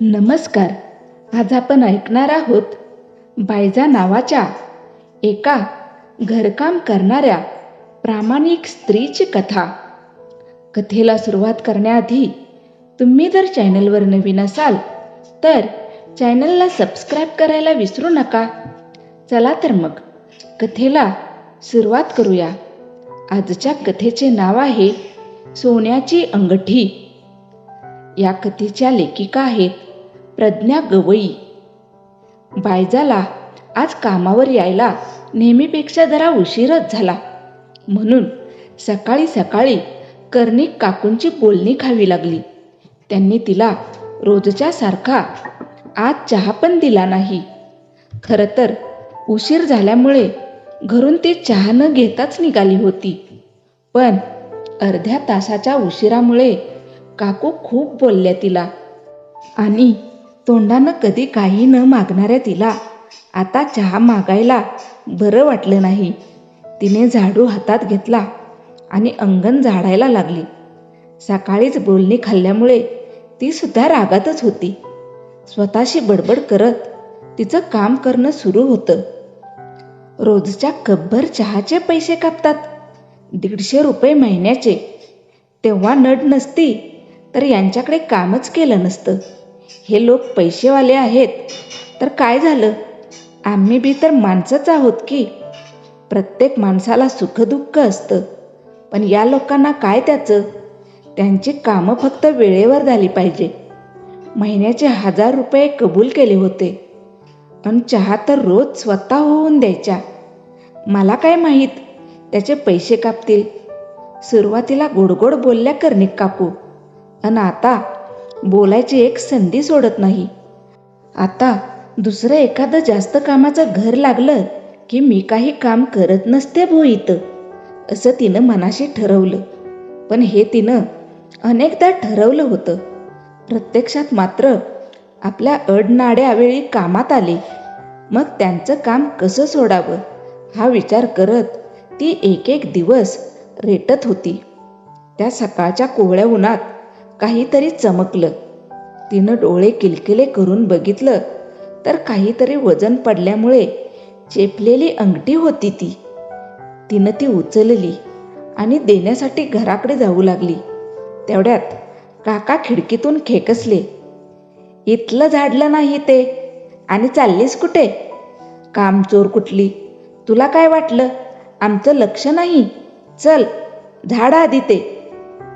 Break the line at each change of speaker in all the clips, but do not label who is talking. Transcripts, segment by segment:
नमस्कार. आज आपण ऐकणार आहोत बायजा नावाच्या एका घरकाम करणाऱ्या प्रामाणिक स्त्रीची कथा. कथेला सुरुवात करण्याआधी तुम्ही जर चॅनलवर नवीन असाल तर चॅनलला सबस्क्राईब करायला विसरू नका. चला तर मग कथेला सुरुवात करूया. आजच्या कथेचे नाव आहे सोन्याची अंगठी. या कथेच्या लेखिका आहेत प्रज्ञा गवई. बायजाला आज कामावर यायला नेहमीपेक्षा जरा उशीरच झाला. म्हणून सकाळी सकाळी कर्णिक काकूंची बोलणी खावी लागली. त्यांनी तिला रोजच्या सारखा आज चहा पण दिला नाही. खरं तर उशीर झाल्यामुळे घरून ती चहा न घेताच निघाली होती. पण अर्ध्या तासाच्या उशिरामुळे काकू खूप बोलल्या तिला. आणि तोंडानं कधी काही न मागणाऱ्या तिला आता चहा मागायला बरं वाटलं नाही तिने झाडू हातात घेतला आणि अंगण झाडायला लागली. सकाळीच बोलणी खाल्ल्यामुळे ती सुद्धा रागातच होती. स्वतःशी बडबड करत तिचं काम करणं सुरू होतं. रोजच्या कपभर चहाचे पैसे कापतात. दीडशे रुपये महिन्याचे. तेव्हा नड नसती तर यांच्याकडे कामच केलं नसतं. हे लोक पैसेवाले आहेत. तर काय झालं? आम्ही बी तर माणसंच आहोत की? प्रत्येक माणसाला सुखदुःख असतं. पण या लोकांना काय त्याचं? त्यांची कामं फक्त वेळेवर झाली पाहिजे. महिन्याचे हजार रुपये कबूल केले होते. पण चहा तर रोज स्वतः होऊन द्यायच्या. मला काय माहीत? त्याचे पैसे कापतील? सुरुवातीला गोडगोड बोलल्या कर्णिक काकू. आणि आता बोलायची एक संधी सोडत नाही. आता दुसरं एखादं जास्त कामाचं घर लागलं की मी काही काम करत नसते भो इथं असं तिनं मनाशी ठरवलं. पण हे तिनं अनेकदा ठरवलं होतं. प्रत्यक्षात मात्र आपल्या अडनाड्यावेळी कामात आले. मग त्यांचं काम कसं सोडावं हा विचार करत ती एक एक दिवस रेटत होती. त्या सकाळच्या कोवळ्या उन्हात काहीतरी चमकलं. तिनं डोळे किलकिले करून बघितलं तर काहीतरी वजन पडल्यामुळे चेपलेली अंगठी होती ती. तिनं ती उचलली आणि देण्यासाठी घराकडे जाऊ लागली. तेवढ्यात काका खिडकीतून खेकसले इथलं झाडलं नाही ते. आणि चाललीस कुठे? कामचोर कुठली? तुला काय वाटलं? आमचं लक्ष नाही. चल झाड आधी ते.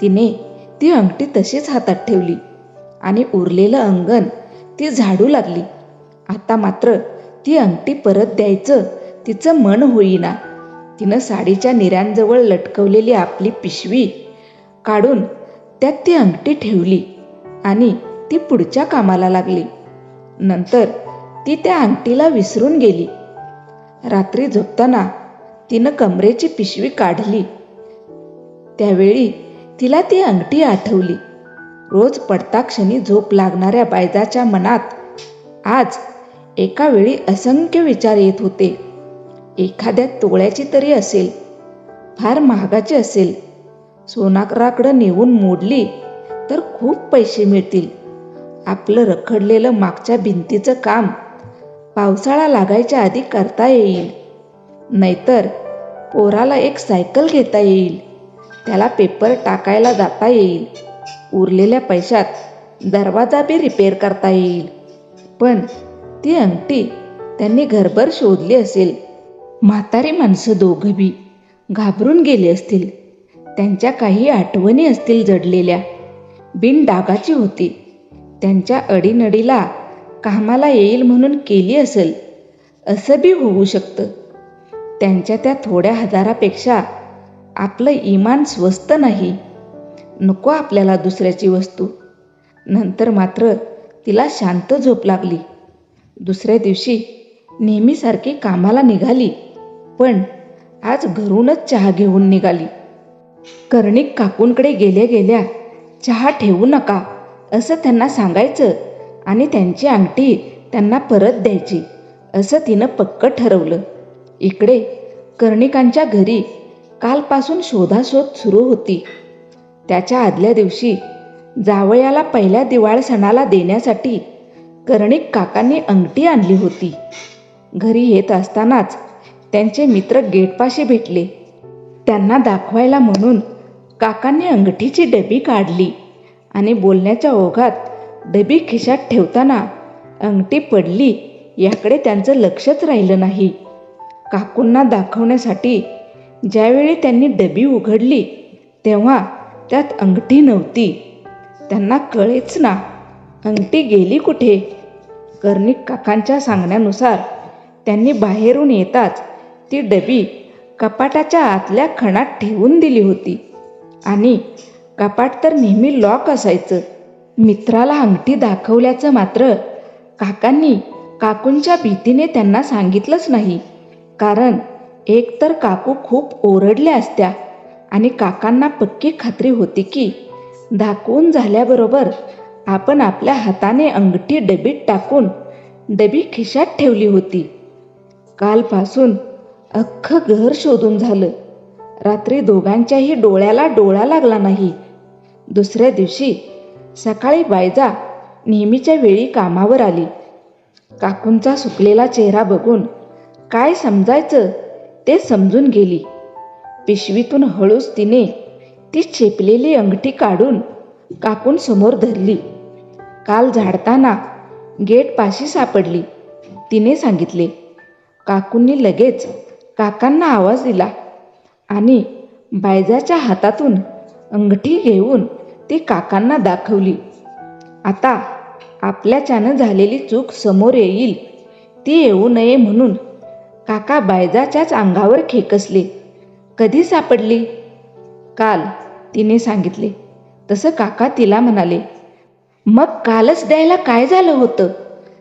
तिने ती अंगठी तशीच हातात ठेवली आणि उरलेलं अंगण ती झाडू लागली. आता मात्र ती अंगठी परत द्यायचं तिचं मन होईना. तिनं साडीच्या निऱ्यांजवळ लटकवलेली आपली पिशवी काढून त्यात ती अंगठी ठेवली आणि ती पुढच्या कामाला लागली. नंतर ती त्या अंगठीला विसरून गेली. रात्री झोपताना तिनं कमरेची पिशवी काढली. त्यावेळी तिला ती अंगठी आठवली. रोज पडता क्षणी झोप लागणाऱ्या बायजाच्या मनात आज एका वेळी असंख्य विचार येत होते. एखाद्या तोळ्याची तरी असेल फार महागाची असेल सोनाकराकडं नेऊन मोडली तर खूप पैसे मिळतील. आपलं रखडलेलं मागच्या भिंतीचं काम पावसाळा लागायच्या आधी करता येईल. नाहीतर पोराला एक सायकल घेता येईल. त्याला पेपर टाकायला जाता येईल. उरलेल्या पैशात दरवाजा बी रिपेअर करता येईल. पण ती अंगठी त्यांनी घरभर शोधली असेल. म्हातारी माणसं दोघं बी घाबरून गेली असतील. त्यांच्या काही आठवणी असतील जडलेल्या. बिन डागाची होती. त्यांच्या अडीनडीला कामाला येईल म्हणून केली असेल. असं बी होऊ शकतं. त्यांच्या त्या थोड्या हजारापेक्षा आपलं इमान स्वस्त नाही. नको आपल्याला दुसऱ्याची वस्तू. नंतर मात्र तिला शांत झोप लागली. दुसऱ्या दिवशी नेहमीसारखी कामाला निघाली पण आज घरूनच चहा घेऊन निघाली. कर्णिक काकूंकडे गेल्या गेल्या चहा ठेवू नका असं त्यांना सांगायचं आणि त्यांची अंगठी त्यांना परत द्यायची असं तिनं पक्क ठरवलं. इकडे कर्णिकांच्या घरी कालपासून शोधाशोध सुरू होती. त्याच्या आदल्या दिवशी जावयाला पहिल्या दिवाळ सणाला देण्यासाठी कर्णिक काकांनी अंगठी आणली होती. घरी येत असतानाच त्यांचे मित्र गेटपाशी भेटले. त्यांना दाखवायला म्हणून काकांनी अंगठीची डबी काढली आणि बोलण्याच्या ओघात डबी खिशात ठेवताना अंगठी पडली याकडे त्यांचं लक्षच राहिलं नाही. काकूंना दाखवण्यासाठी ज्यावेळी त्यांनी डबी उघडली तेव्हा त्यात अंगठी नव्हती. त्यांना कळेच ना अंगठी गेली कुठे? कर्णिक काकांच्या सांगण्यानुसार त्यांनी बाहेरून येताच ती डबी कपाटाच्या आतल्या खणात ठेवून दिली होती. आणि कपाट तर नेहमी लॉक असायचं. मित्राला अंगठी दाखवल्याचं मात्र काकांनी काकूंच्या भीतीने त्यांना सांगितलंच नाही. कारण एकतर काकू खूप ओरडल्या असत्या आणि काकांना पक्की खात्री होती की धाकून झाल्याबरोबर आपण आपल्या हाताने अंगठी डबीत टाकून डबी खिशात ठेवली होती. कालपासून अख्खं घर शोधून झालं. रात्री दोघांच्याही डोळ्याला डोळा लागला नाही. दुसऱ्या दिवशी सकाळी बायजा नेहमीच्या वेळी कामावर आली. काकूंचा सुकलेला चेहरा बघून काय समजायचं? ते समजून गेली. पिशवीतून हळूच तिने ती चेपलेली अंगठी काढून काकून समोर धरली. काल झाडताना गेट पाशी सापडली. तिने सांगितले काकूंनी लगेच काकांना आवाज दिला आणि बायजाच्या हातातून अंगठी घेऊन ती काकांना दाखवली. आता आपल्याच्यानं झालेली चूक समोर येईल ती येऊ नये म्हणून काका बायजाच्याच अंगावर खेकसले. कधी सापडली? काल तिने सांगितले. तसं काका तिला म्हणाले मग कालच द्यायला काय झालं होतं?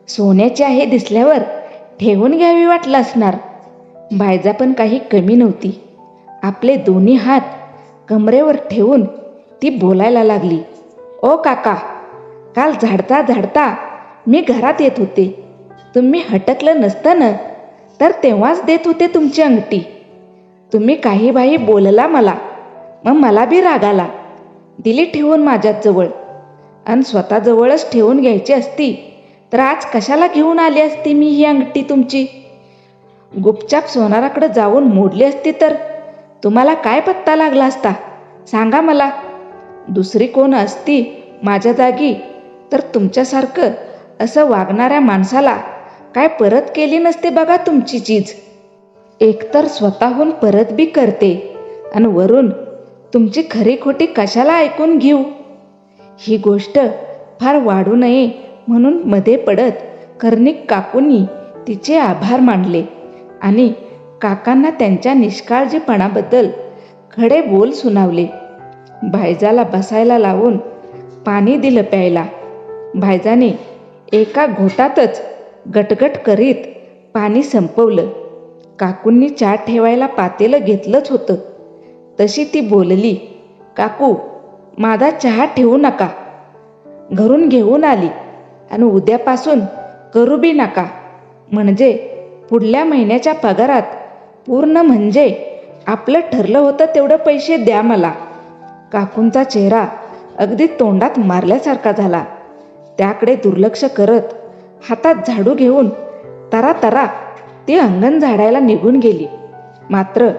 सोन्याचे आहे दिसल्यावर ठेवून घ्यावी वाटलं असणार. बायजा पण काही कमी नव्हती. आपले दोन्ही हात कमरेवर ठेवून ती बोलायला लागली ओ काका काल झाडता झाडता मी घरात येत होते. तुम्ही हटकलं नसतं ना? तर तेव्हाच देत होते तुमची अंगठी. तुम्ही काही बाई बोलला मला मग मला बी राग आला दिली ठेवून माझ्याच जवळ आणि स्वतःजवळच ठेवून घ्यायची असती तर आज कशाला घेऊन आली असती मी ही अंगठी तुमची? गुपचाप सोनाराकडे जाऊन मोडली असती तर तुम्हाला काय पत्ता लागला असता? सांगा मला. दुसरी कोण असती माझ्या जागी तर तुमच्यासारखं असं वागणाऱ्या माणसाला काय परत केली नसते बघा तुमची चीज. एकतर स्वतःहून परत बी करते. आणि वरून तुमची खरी खोटी कशाला ऐकून घेऊ? ही गोष्ट फार वाढू नये म्हणून मध्ये पडत कर्णिक काकूंनी तिचे आभार मानले आणि काकांना त्यांच्या निष्काळजीपणाबद्दल खडे बोल सुनावले. भायजाला बसायला लावून पाणी दिलं प्यायला. भायजाने एका घोटातच गटगट करीत पाणी संपवलं. काकूंनी चहा ठेवायला पातेलं घेतलंच होतं. तशी ती बोलली काकू माझा चहा ठेवू नका. घरून घेऊन आली आणि उद्यापासून करू बी नका. म्हणजे पुढल्या महिन्याच्या पगारात पूर्ण म्हणजे आपलं ठरलं होतं तेवढं पैसे द्या मला. काकूंचा चेहरा अगदी तोंडात मारल्यासारखा झाला. त्याकडे दुर्लक्ष करत हातात झाडू घेऊन तरा तरा ती अंगण झाडायला निघून गेली. मात्र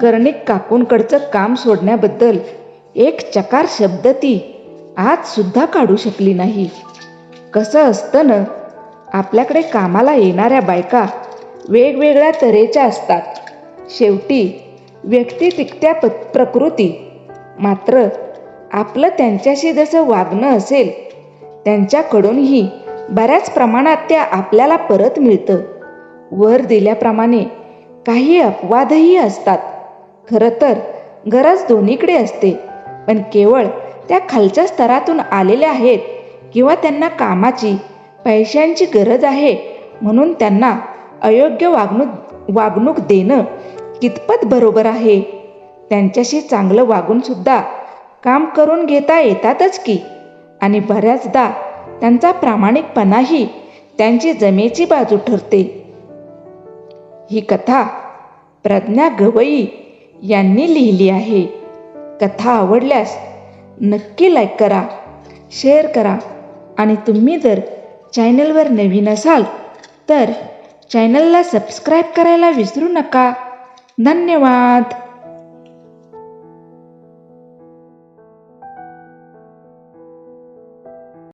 कर्णिक काकूंकडचं काम सोडण्याबद्दल एक चकार शब्द ती आज सुद्धा काढू शकली नाही. कसं असतं ना आपल्याकडे कामाला येणाऱ्या बायका वेगवेगळ्या तऱ्हेच्या असतात. शेवटी व्यक्ती तिकत्या प प्रकृती. मात्र आपलं त्यांच्याशी जसं वागणं असेल त्यांच्याकडूनही बऱ्याच प्रमाणात त्या आपल्याला परत मिळतं. वर दिल्याप्रमाणे काही अपवादही असतात. खरं तर गरज दोन्हीकडे असते. पण केवळ त्या खालच्या स्तरातून आलेल्या आहेत किंवा त्यांना कामाची पैशांची गरज आहे म्हणून त्यांना अयोग्य वागणूक वागणूक देणं कितपत बरोबर आहे? त्यांच्याशी चांगलं वागून सुद्धा काम करून घेता येतातच की? आणि बऱ्याचदा त्यांचा प्रामाणिकपणाही त्यांची जमेची बाजू ठरते. ही कथा प्रज्ञा गवई यांनी लिहिली आहे. कथा आवडल्यास नक्की लाईक करा शेअर करा आणि तुम्ही जर चॅनलवर नवीन असाल तर चॅनलला सबस्क्राईब करायला विसरू नका. धन्यवाद!